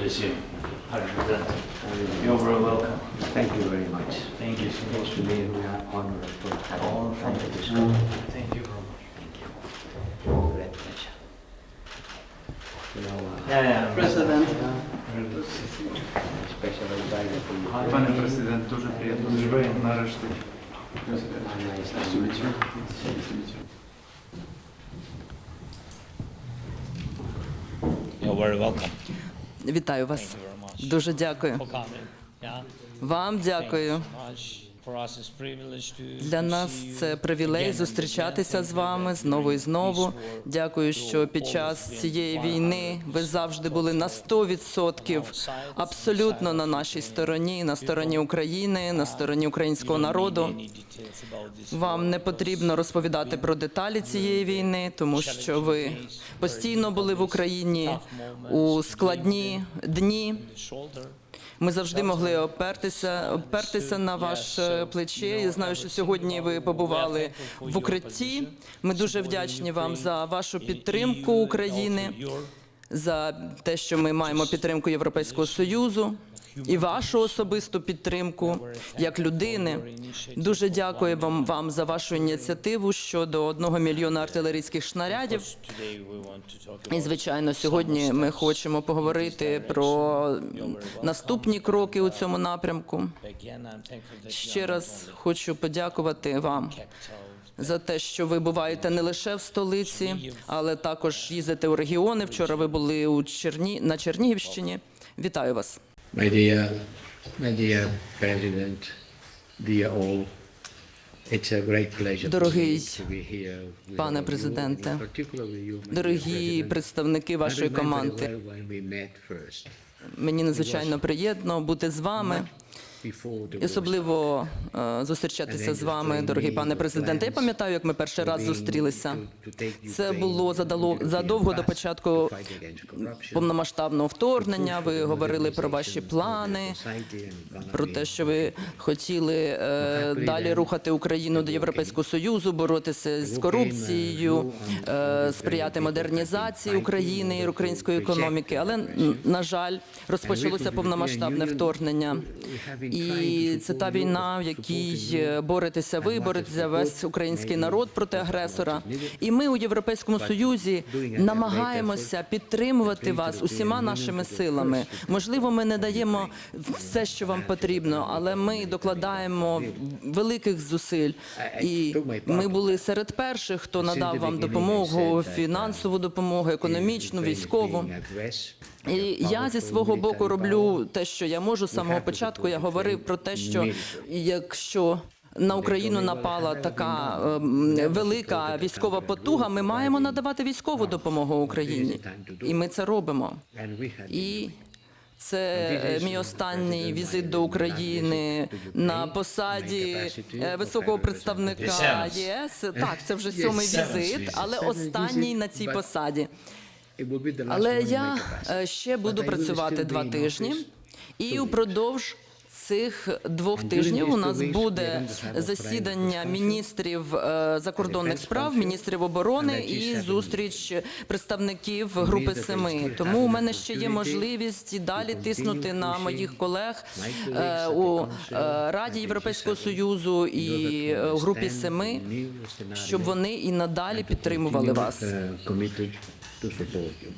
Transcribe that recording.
privilege here. How to present. You're very welcome. Thank you very much. Thank you so much. Today we are honored to have All you from from the this discussion. Thank you very much. Great pleasure. You know, uh, Yeah, yeah. President. especially invited to you. Пане президент, дуже приємно дуже нарешті. Nice to meet you. You're very welcome. Вітаю вас. Дуже дякую. Вам дякую. Для нас це привілей зустрічатися з вами знову і знову. Дякую, що під час цієї війни ви завжди були на 100% абсолютно на нашій стороні, на стороні України, на стороні українського народу. Вам не потрібно розповідати про деталі цієї війни, тому що ви постійно були в Україні у складні дні. Ми завжди могли опертися, опертися на ваше плече. Я знаю, що сьогодні ви побували в укритті. Ми дуже вдячні вам за вашу підтримку України, за те, що ми маємо підтримку Європейського союзу і вашу особисту підтримку як людини. Дуже дякую вам, вам за вашу ініціативу щодо одного мільйона артилерійських снарядів. І звичайно, сьогодні ми хочемо поговорити про наступні кроки у цьому напрямку. Ще раз хочу подякувати вам за те, що ви буваєте не лише в столиці, але також їздите у регіони. Вчора ви були у Черні на Чернігівщині. Вітаю вас. My dear, my dear President, dear all, it's a great pleasure Дорогий to be here with пане all of you, президенте, and particularly you, my dear Дорогі President. представники I вашої remember команди, well when we met first, мені надзвичайно приємно бути з вами. Особливо е, зустрічатися з вами, дорогий пане президенте. Я пам'ятаю, як ми перший раз зустрілися. Це було задало задовго до початку повномасштабного вторгнення. Ви говорили про ваші плани, про те, що ви хотіли е, далі рухати Україну до Європейського союзу, боротися з корупцією, е, сприяти модернізації України і української економіки. Але на жаль, розпочалося повномасштабне вторгнення. І це та війна, в якій е, боретеся ви, боретеся весь український народ проти агресора. І ми у Європейському Союзі намагаємося підтримувати вас усіма нашими силами. Можливо, ми не даємо все, що вам потрібно, але ми докладаємо великих зусиль. І ми були серед перших, хто надав вам допомогу, фінансову допомогу, економічну, військову. І я зі свого боку роблю те, що я можу з самого початку. Я говорив про те, що якщо на Україну напала така ем, велика військова потуга, ми маємо надавати військову допомогу Україні, і ми це робимо. І це мій останній візит до України на посаді е, високого представника ЄС. Так, це вже сьомий візит, але останній на цій посаді. Але я е, ще буду працювати два тижні, і упродовж цих двох тижнів у нас буде засідання міністрів е, закордонних справ, міністрів оборони і зустріч представників групи семи. Тому у мене ще є можливість і далі тиснути на моїх колег е, у Раді Європейського союзу і групі семи, щоб вони і надалі підтримували вас. To support you.